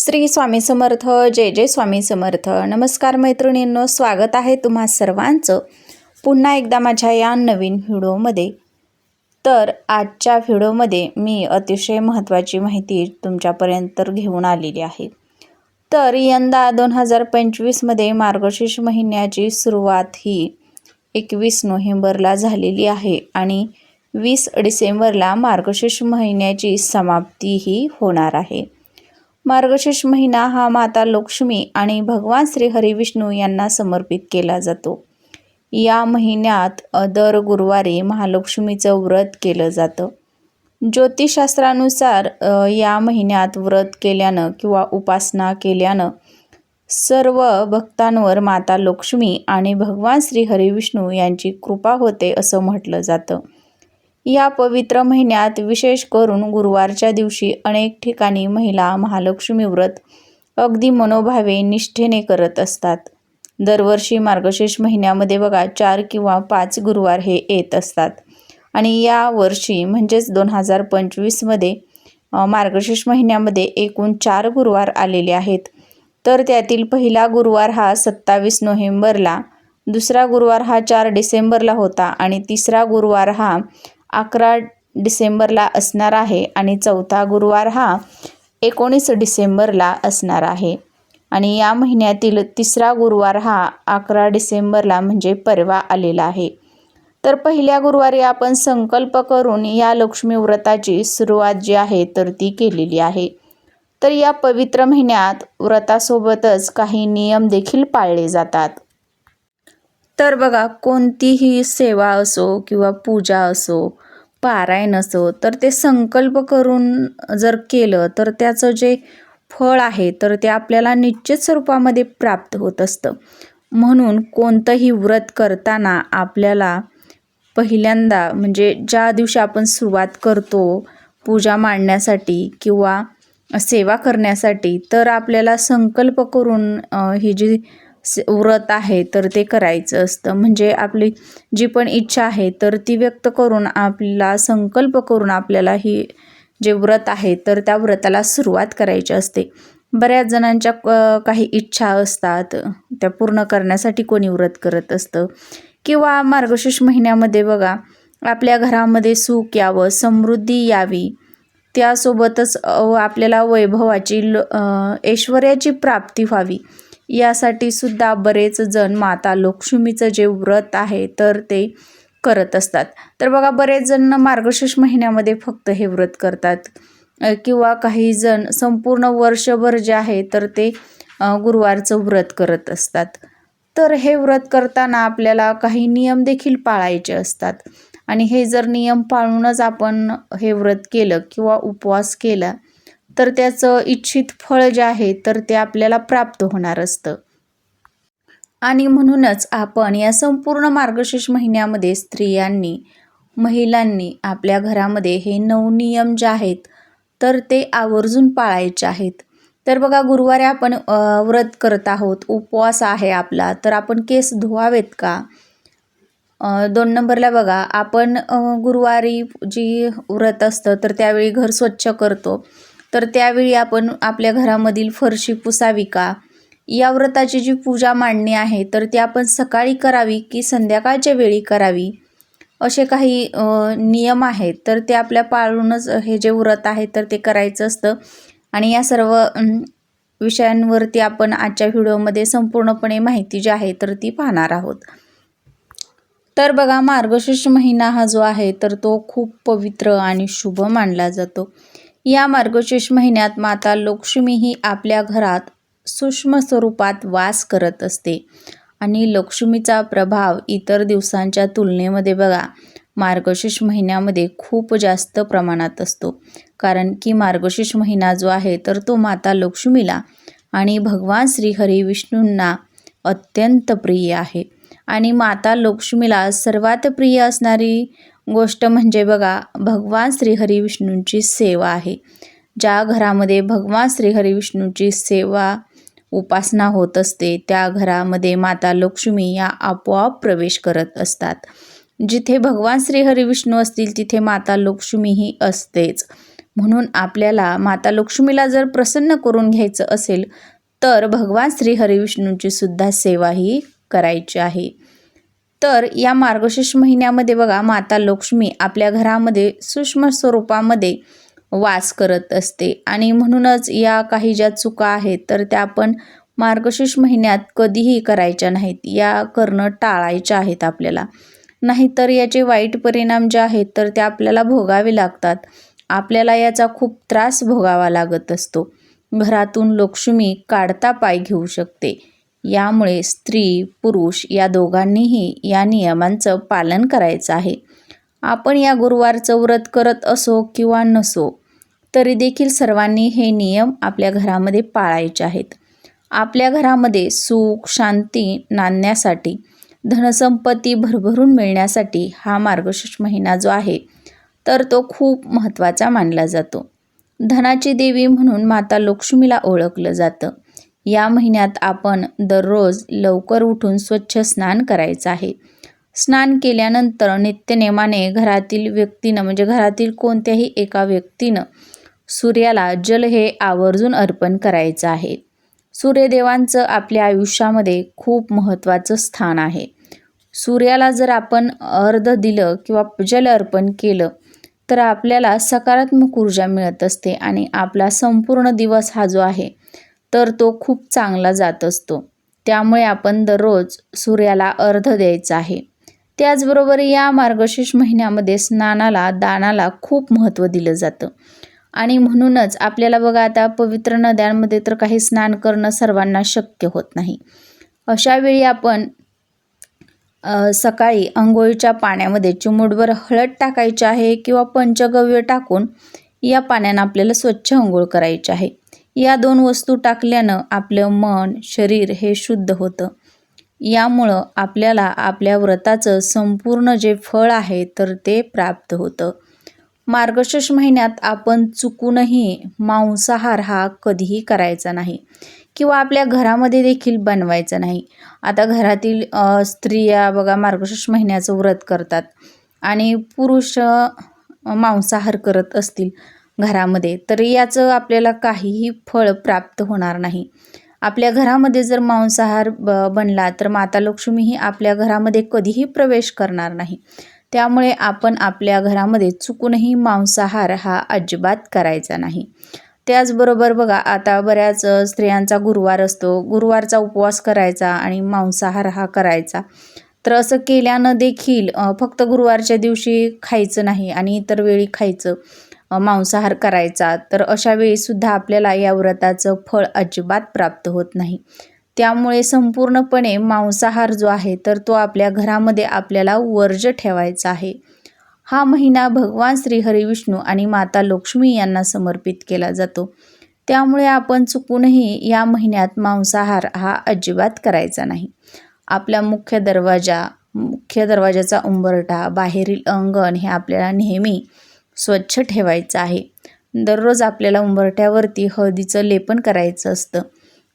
श्री स्वामी समर्थ जय जय स्वामी समर्थ. नमस्कार मैत्रिणींनो स्वागत आहे तुम्हा सर्वांचं पुन्हा एकदा माझ्या या नवीन व्हिडिओमध्ये. तर आजच्या व्हिडिओमध्ये मी अतिशय महत्त्वाची माहिती तुमच्यापर्यंत घेऊन आलेली आहे. तर यंदा दोन हजार पंचवीसमध्ये मार्गशीर्ष महिन्याची सुरुवात ही एकवीस नोव्हेंबरला झालेली आहे आणि वीस डिसेंबरला मार्गशीर्ष महिन्याची समाप्ती ही होणार आहे. मार्गशीर्ष महिना हा माता लक्ष्मी आणि भगवान श्री हरिविष्णू यांना समर्पित केला जातो. या महिन्यात दर गुरुवारी महालक्ष्मीचं व्रत केलं जातं. ज्योतिषशास्त्रानुसार या महिन्यात व्रत केल्यानं किंवा उपासना केल्यानं सर्व भक्तांवर माता लक्ष्मी आणि भगवान श्री हरिविष्णू यांची कृपा होते असं म्हटलं जातं. या पवित्र महिन्यात विशेष करून गुरुवारच्या दिवशी अनेक ठिकाणी महिला महालक्ष्मी व्रत अगदी मनोभावे निष्ठेने करत असतात. दरवर्षी मार्गशीर्ष महिन्यामध्ये बघा चार किंवा पाच गुरुवार हे येत असतात. आणि या वर्षी म्हणजेच दोन हजार पंचवीसमध्ये मार्गशीर्ष महिन्यामध्ये एकूण चार गुरुवार आलेले आहेत. तर त्यातील पहिला गुरुवार हा सत्तावीस नोव्हेंबरला दुसरा गुरुवार हा चार डिसेंबरला होता आणि तिसरा गुरुवार हा अकरा डिसेंबरला असणार आहे आणि चौथा गुरुवार हा एकोणीस डिसेंबरला असणार आहे. आणि या महिन्यातील तिसरा गुरुवार हा अकरा डिसेंबरला म्हणजे परवा आलेला आहे. तर पहिल्या गुरुवारी आपण संकल्प करून या लक्ष्मी व्रताची सुरुवात जी आहे तर ती केलेली आहे. तर या पवित्र महिन्यात व्रतासोबतच काही नियम देखील पाळले जातात. तर बघा कोणतीही सेवा असो किंवा पूजा असो पारायण असो तर ते संकल्प करून जर केलं तर त्याचं जे फळ आहे तर ते आपल्याला निश्चित स्वरूपामध्ये प्राप्त होत असतं. म्हणून कोणतंही व्रत करताना आपल्याला पहिल्यांदा म्हणजे ज्या दिवशी आपण सुरुवात करतो पूजा मांडण्यासाठी किंवा सेवा करण्यासाठी तर आपल्याला संकल्प करून ही जी व्रत आहे तर ते करायचं असतं. म्हणजे आपली जी पण इच्छा आहे तर ती व्यक्त करून आपला संकल्प करून आपल्याला ही जे व्रत आहे तर त्या व्रताला सुरुवात करायची असते. बऱ्याच जणांच्या काही इच्छा असतात त्या पूर्ण करण्यासाठी कोणी व्रत करत असतं. किंवा मार्गशीर्ष महिन्यामध्ये बघा आपल्या घरामध्ये सुख यावं समृद्धी यावी त्यासोबतच आपल्याला वैभवाची ल ऐश्वर्याची प्राप्ती व्हावी. यासाठी सुद्धा बरेच जण माता लक्ष्मीचं जे व्रत आहे तर ते करत असतात. तर बघा बरेच जण मार्गशीर्ष महिन्यामध्ये फक्त हे व्रत करतात. किंवा काही जण संपूर्ण वर्षभर जे आहे तर ते गुरुवारचं व्रत करत असतात. तर हे व्रत करताना आपल्याला काही नियम देखील पाळायचे असतात. आणि हे जर नियम पाळूनच आपण हे व्रत केलं किंवा उपवास केला तर त्याचं इच्छित फळ जे आहे तर ते आपल्याला प्राप्त होणार असतं. आणि म्हणूनच आपण या संपूर्ण मार्गशीर्ष महिन्यामध्ये स्त्रियांनी महिलांनी आपल्या घरामध्ये हे नऊ नियम जे आहेत तर ते आवर्जून पाळायचे आहेत. तर बघा गुरुवारी आपण व्रत करत आहोत उपवास आहे आपला तर आपण केस धुवावेत का? दोन नंबरला बघा आपण गुरुवारी जी व्रत असतं तर त्यावेळी घर स्वच्छ करतो. तर त्यावेळी आपण आपल्या घरामधील फरशी पुसावी का? या व्रताची जी पूजा मांडणी आहे तर ती आपण सकाळी करावी की संध्याकाळच्या वेळी करावी? असे काही नियम आहेत तर ते आपल्या पाळूनच हे जे व्रत आहे तर ते करायचं असतं. आणि या सर्व विषयांवरती आपण आजच्या व्हिडिओमध्ये संपूर्णपणे माहिती जी आहे तर ती पाहणार आहोत. तर बघा मार्गशीर्ष महिना हा जो आहे तर तो खूप पवित्र आणि शुभ मानला जातो. या मार्गशीर्ष महिन्यात माता लक्ष्मी ही आपल्या घरात सूक्ष्म स्वरूपात वास करत असते. आणि लक्ष्मीचा प्रभाव इतर दिवसांच्या तुलनेमध्ये बघा मार्गशीर्ष महिन्यामध्ये खूप जास्त प्रमाणात असतो. कारण की मार्गशीर्ष महिना जो आहे तर तो माता लक्ष्मीला आणि भगवान श्री हरी विष्णूंना अत्यंत प्रिय आहे. आणि माता लक्ष्मीला सर्वात प्रिय असणारी गोष्ट म्हणजे बघा भगवान श्रीहरी विष्णूंची सेवा आहे. ज्या घरामध्ये भगवान श्रीहरी विष्णूंची सेवा उपासना होत असते त्या घरामध्ये माता लक्ष्मी या आपोआप प्रवेश करत असतात. जिथे भगवान श्रीहरी विष्णू असतील तिथे माता लक्ष्मीही असतेच. म्हणून आपल्याला माता लक्ष्मीला जर प्रसन्न करून घ्यायचं असेल तर भगवान श्रीहरी विष्णूंची सुद्धा सेवा ही करायची आहे. तर या मार्गशीर्ष महिन्यामध्ये बघा माता लक्ष्मी आपल्या घरामध्ये सूक्ष्म स्वरूपामध्ये वास करत असते. आणि म्हणूनच या काही ज्या चुका आहेत तर त्या आपण मार्गशीर्ष महिन्यात कधीही करायच्या नाहीत. या करणं टाळायच्या आहेत आपल्याला. नाहीतर याचे वाईट परिणाम जे आहेत तर ते आपल्याला भोगावे लागतात. आपल्याला याचा खूप त्रास भोगावा लागत असतो. घरातून लक्ष्मी काढता पाय घेऊ शकते. यामुळे स्त्री पुरुष या दोघांनीही या नियमांचं पालन करायचं आहे. आपण या गुरुवारचं व्रत करत असो किंवा नसो तरी देखील सर्वांनी हे नियम आपल्या घरामध्ये पाळायचे आहेत. आपल्या घरामध्ये सुख शांती नांदण्यासाठी धनसंपत्ती भरभरून मिळण्यासाठी हा मार्गशीर्ष महिना जो आहे तर तो खूप महत्त्वाचा मानला जातो. धनाची देवी म्हणून माता लक्ष्मीला ओळखलं जातं. या महिन्यात आपण दररोज लवकर उठून स्वच्छ स्नान करायचं आहे. स्नान केल्यानंतर नित्यनेमाने घरातील व्यक्तीनं म्हणजे घरातील कोणत्याही एका व्यक्तीनं सूर्याला जल हे आवर्जून अर्पण करायचं आहे. सूर्यदेवांचं आपल्या आयुष्यामध्ये खूप महत्त्वाचं स्थान आहे. सूर्याला जर आपण अर्ध दिलं किंवा जल अर्पण केलं तर आपल्याला सकारात्मक ऊर्जा मिळत असते आणि आपला संपूर्ण दिवस हा जो आहे तर तो खूप चांगला जात असतो. त्यामुळे आपण दररोज सूर्याला अर्ध द्यायचा आहे. त्याचबरोबर या मार्गशीर्ष महिन्यामध्ये स्नानाला दानाला खूप महत्त्व दिलं जातं. आणि म्हणूनच आपल्याला बघा आता पवित्र नद्यांमध्ये तर काही स्नान करणं सर्वांना शक्य होत नाही. अशावेळी आपण सकाळी अंघोळीच्या पाण्यामध्ये चिमूटभर हळद टाकायची आहे किंवा पंचगव्य टाकून या पाण्यानं आपल्याला स्वच्छ अंघोळ करायची आहे. या दोन वस्तू टाकल्यानं आपलं मन शरीर हे शुद्ध होतं. यामुळं आपल्याला आपल्या व्रताचं संपूर्ण जे फळ आहे तर ते प्राप्त होतं. मार्गशीर्ष महिन्यात आपण चुकूनही मांसाहार हा कधीही करायचा नाही किंवा आपल्या घरामध्ये देखील बनवायचा नाही. आता घरातील स्त्रिया बघा मार्गशीर्ष महिन्याचं व्रत करतात आणि पुरुष मांसाहार करत असतील. घरामध्ये तर याचं आपल्याला काहीही फळ प्राप्त होणार नाही. आपल्या घरामध्ये जर मांसाहार ब बनला तर माता लक्ष्मीही आपल्या घरामध्ये कधीही प्रवेश करणार नाही. त्यामुळे आपण आपल्या घरामध्ये चुकूनही मांसाहार हा अजिबात करायचा नाही. त्याचबरोबर बघा आता बऱ्याच स्त्रियांचा गुरुवार असतो. गुरुवारचा उपवास करायचा आणि मांसाहार हा करायचा. तर असं केल्यानं देखील फक्त गुरुवारच्या दिवशी खायचं नाही आणि इतर वेळी खायचं. मांसाहार करायचा तर अशा वेळीसुद्धा आपल्याला या व्रताचं फळ अजिबात प्राप्त होत नाही. त्यामुळे संपूर्णपणे मांसाहार जो आहे तर तो आपल्या घरामध्ये आपल्याला वर्ज ठेवायचा आहे. हा महिना भगवान श्री हरिविष्णू आणि माता लक्ष्मी यांना समर्पित केला जातो. त्यामुळे आपण चुकूनही या महिन्यात मांसाहार हा अजिबात करायचा नाही. आपला मुख्य दरवाजा मुख्य दरवाजाचा उंबरठा बाहेरील अंगण हे आपल्याला नेहमी स्वच्छ ठेवायचं आहे. दररोज आपल्याला उंबरठ्यावरती हळदीचं लेपन करायचं असतं.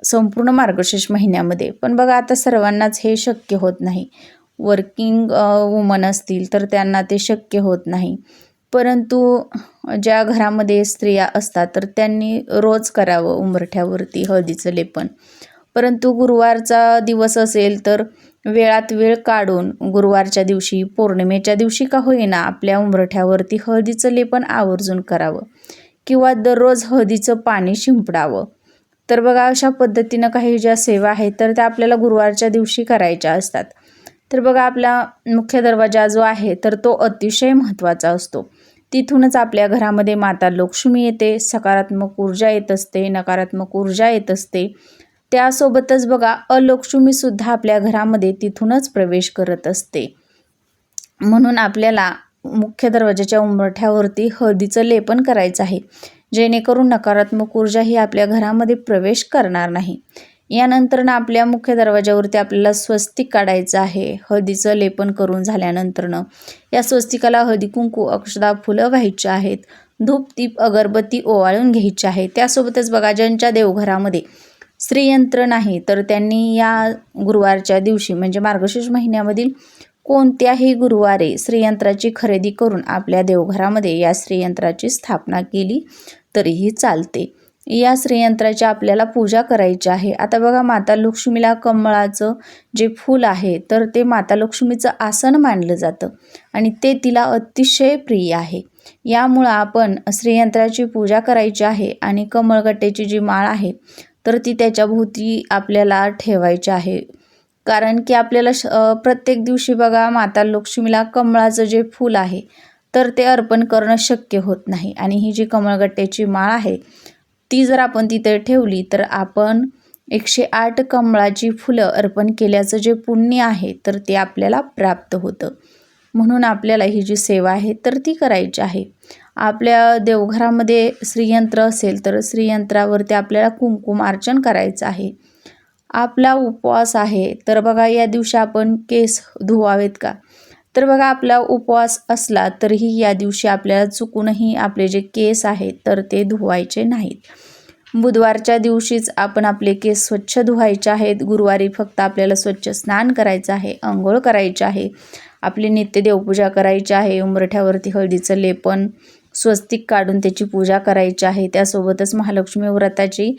संपूर्ण मार्गशीर्ष महिन्यामध्ये. पण बघा आता सर्वांनाच हे शक्य होत नाही. वर्किंग वुमन असतील तर त्यांना ते शक्य होत नाही. परंतु ज्या घरामध्ये स्त्रिया असतात तर त्यांनी रोज करावं उंबरठ्यावरती हळदीचं लेपन. परंतु गुरुवारचा दिवस असेल तर वेळात वेळ काढून गुरुवारच्या दिवशी पौर्णिमेच्या दिवशी का होईना आपल्या उंबरठ्यावरती हळदीचं लेपन आवर्जून करावं किंवा दररोज हळदीचं पाणी शिंपडावं. तर बघा अशा पद्धतीनं काही ज्या सेवा आहेत तर त्या आपल्याला गुरुवारच्या दिवशी करायच्या असतात. तर बघा आपला मुख्य दरवाजा जो आहे तर तो अतिशय महत्त्वाचा असतो. तिथूनच आपल्या घरामध्ये माता लक्ष्मी येते सकारात्मक ऊर्जा येत असते नकारात्मक ऊर्जा येत असते. त्यासोबतच बघा अलक्ष्मीसुद्धा आपल्या घरामध्ये तिथूनच प्रवेश करत असते. म्हणून आपल्याला मुख्य दरवाजाच्या उंबरठ्यावरती हळदीचं लेपन करायचं आहे. जेणेकरून नकारात्मक ऊर्जा ही आपल्या घरामध्ये प्रवेश करणार नाही. यानंतर ना आपल्या मुख्य दरवाजावरती आपल्याला स्वस्तिक काढायचं आहे. हळदीचं लेपन करून झाल्यानंतरनं या स्वस्तिकाला हळदी कुंकू अक्षदा फुलं व्हायची आहेत. धूप दीप अगरबत्ती ओवाळून घ्यायची आहे. त्यासोबतच बघा ज्यांच्या देवघरामध्ये स्त्रीयंत्र नाही तर त्यांनी या गुरुवारच्या दिवशी म्हणजे मार्गशीर्ष महिन्यामधील कोणत्याही गुरुवारी श्रीयंत्राची खरेदी करून आपल्या देवघरामध्ये या श्रीयंत्राची स्थापना केली तरीही चालते. या श्रीयंत्राची आपल्याला पूजा करायची आहे. आता बघा माता लक्ष्मीला कमळाचं जे फूल आहे तर ते माता लक्ष्मीचं आसन मानलं जातं आणि ते तिला अतिशय प्रिय आहे. यामुळं आपण श्रीयंत्राची पूजा करायची आहे आणि कमळगट्ट्याची जी माळ आहे तर ती त्याच्याभोवती आपल्याला ठेवायची आहे. कारण की आपल्याला श प्रत्येक दिवशी बघा माता लक्ष्मीला कमळाचं जे फूल आहे तर ते अर्पण करणं शक्य होत नाही. आणि ही जी कमळगट्ट्याची माळ आहे ती जर आपण तिथे ठेवली तर आपण एकशे आठ कमळाची फुलं अर्पण केल्याचं जे पुण्य आहे तर ते आपल्याला प्राप्त होतं. म्हणून आपल्याला ही जी सेवा आहे तर ती करायची आहे. आपल्या देवघरामध्ये श्रीयंत्र असेल तर श्रीयंत्रावरती आपल्याला कुमकुम अर्चन करायचं आहे. आपला उपवास आहे. तर बघा या दिवशी आपण केस धुवावेत का? तर बघा आपला उपवास असला तरीही या दिवशी आपल्याला चुकूनही आपले जे केस आहेत तर ते धुवायचे नाहीत. बुधवारच्या दिवशीच आपण आपले केस स्वच्छ धुवायचे आहेत. गुरुवारी फक्त आपल्याला स्वच्छ स्नान करायचं आहे अंघोळ करायचे आहे. आपली नित्य देवपूजा करायची आहे. उंबरठ्यावरती हळदीचं लेपन स्वस्तिक काढून त्याची पूजा करायची आहे. त्यासोबतच महालक्ष्मी व्रताची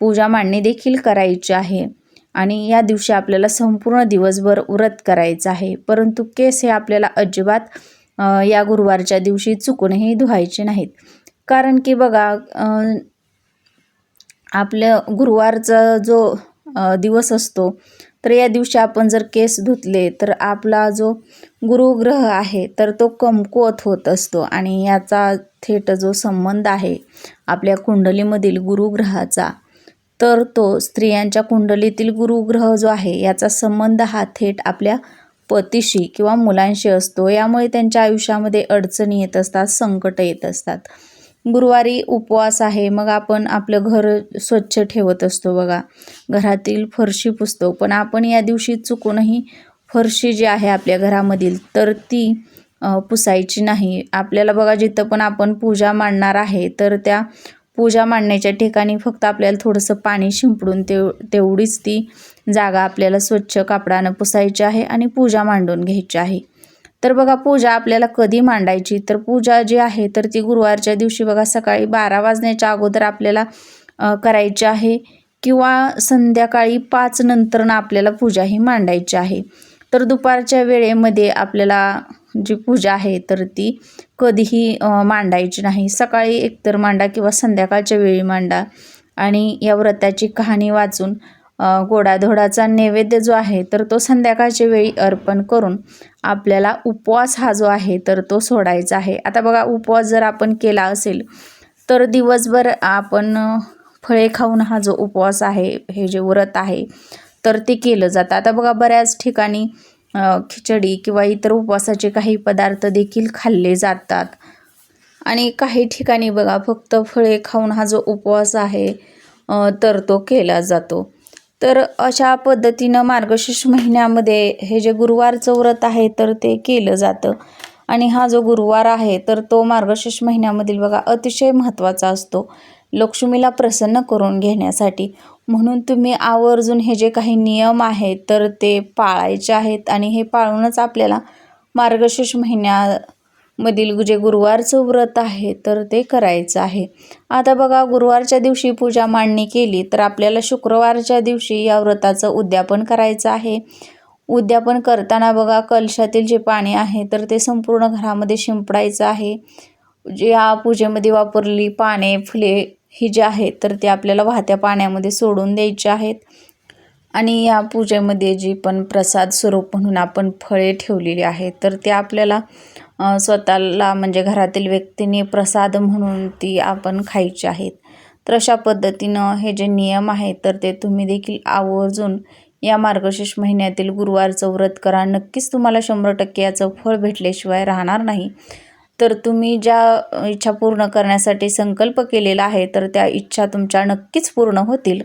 पूजा मांडणी देखील करायची आहे. आणि या दिवशी आपल्याला संपूर्ण दिवसभर व्रत करायचं आहे. परंतु केस हे आपल्याला अजिबात या गुरुवारच्या दिवशी चुकूनही धुवायचे नाहीत. कारण की बघा आपल्या गुरुवारचा जो दिवस असतो तर या दिवशी आपण जर केस धुतले तर आपला जो गुरुग्रह आहे तर तो कमकुवत होत असतो आणि याचा थेट जो संबंध आहे आपल्या कुंडलीमधील गुरुग्रहाचा तर तो स्त्रियांच्या कुंडलीतील गुरुग्रह जो आहे याचा संबंध हा थेट आपल्या पतीशी किंवा मुलांशी असतो. यामुळे त्यांच्या आयुष्यामध्ये अडचणी येत असतात संकट येत असतात. गुरुवारी उपवास आहे. मग आपण आपलं घर स्वच्छ ठेवत असतो बघा. घरातील फरशी पुसतो. पण आपण या दिवशी चुकूनही फरशी जी आहे आपल्या घरामधील तर ती पुसायची नाही. आपल्याला बघा जिथं पण आपण पूजा मांडणार आहे तर त्या पूजा मांडण्याच्या ठिकाणी फक्त आपल्याला थोडंसं पाणी शिंपडून तेव तेवढीच ती जागा आपल्याला स्वच्छ कापडानं पुसायची आहे आणि पूजा मांडून घ्यायची आहे. तर बघा पूजा आपल्याला कधी मांडायची? तर पूजा जी आहे तर ती गुरुवारच्या दिवशी बघा सकाळी बारा वाजण्याच्या अगोदर आपल्याला करायची आहे किंवा संध्याकाळी पाच नंतरनं आपल्याला पूजा ही मांडायची आहे. तर दुपारच्या वेळेमध्ये आपल्याला जी पूजा आहे तर ती कधीही मांडायची नाही. सकाळी एकतर मांडा किंवा संध्याकाळच्या वेळी मांडा. आणि या व्रताची कहाणी वाचून गोडाधोडाचा नैवेद्य जो आहे तर तो संध्याकाळच्या वेळी अर्पण करून आपल्याला उपवास हा जो आहे तर तो सोडायचा आहे. आता बघा उपवास जर आपण केला असेल तर दिवसभर आपण फळे खाऊन हा जो उपवास आहे हे जे व्रत आहे तर ते केलं जातं. आता बघा बऱ्याच ठिकाणी खिचडी किंवा इतर उपवासाचे काही पदार्थ देखील खाल्ले जातात. आणि काही ठिकाणी बघा फक्त फळे खाऊन हा जो उपवास आहे तर तो केला जातो. तर अशा पद्धतीनं मार्गशीर्ष महिन्यामध्ये हे जे गुरुवारचं व्रत आहे तर ते केलं जातं. आणि हा जो गुरुवार आहे तर तो मार्गशीर्ष महिन्यामधील बघा अतिशय महत्त्वाचा असतो. लक्ष्मीला प्रसन्न करून घेण्यासाठी. म्हणून तुम्ही आवर्जून हे जे काही नियम आहेत तर ते पाळायचे आहेत. आणि हे पाळूनच आपल्याला मार्गशीर्ष महिन्या मधील जे गुरुवारचं व्रत आहे तर ते करायचं आहे. आता बघा गुरुवारच्या दिवशी पूजा मांडणी केली तर आपल्याला शुक्रवारच्या दिवशी या व्रताचं उद्यापन करायचं आहे. उद्यापन करताना बघा कलशातील जे पाणी आहे तर ते संपूर्ण घरामध्ये शिंपडायचं आहे. जे या पूजेमध्ये वापरली पाने फुले ही जी आहेत तर ते आपल्याला वाहत्या पाण्यामध्ये सोडून द्यायचे आहेत. आणि या पूजेमध्ये जी पण प्रसाद स्वरूप म्हणून आपण फळे ठेवलेली आहेत तर ते आपल्याला स्वतःला म्हणजे घरातील व्यक्तीने प्रसाद म्हणून ती आपण खायची आहेत. तर अशा पद्धतीनं हे जे नियम आहेत तर ते तुम्ही देखील आवर्जून या मार्गशीर्ष महिन्यातील गुरुवारचं व्रत करा. नक्कीच तुम्हाला शंभर टक्के याचं फळ भेटल्याशिवाय राहणार नाही. तर तुम्ही ज्या इच्छा पूर्ण करण्यासाठी संकल्प केलेला आहे तर त्या इच्छा तुमच्या नक्कीच पूर्ण होतील.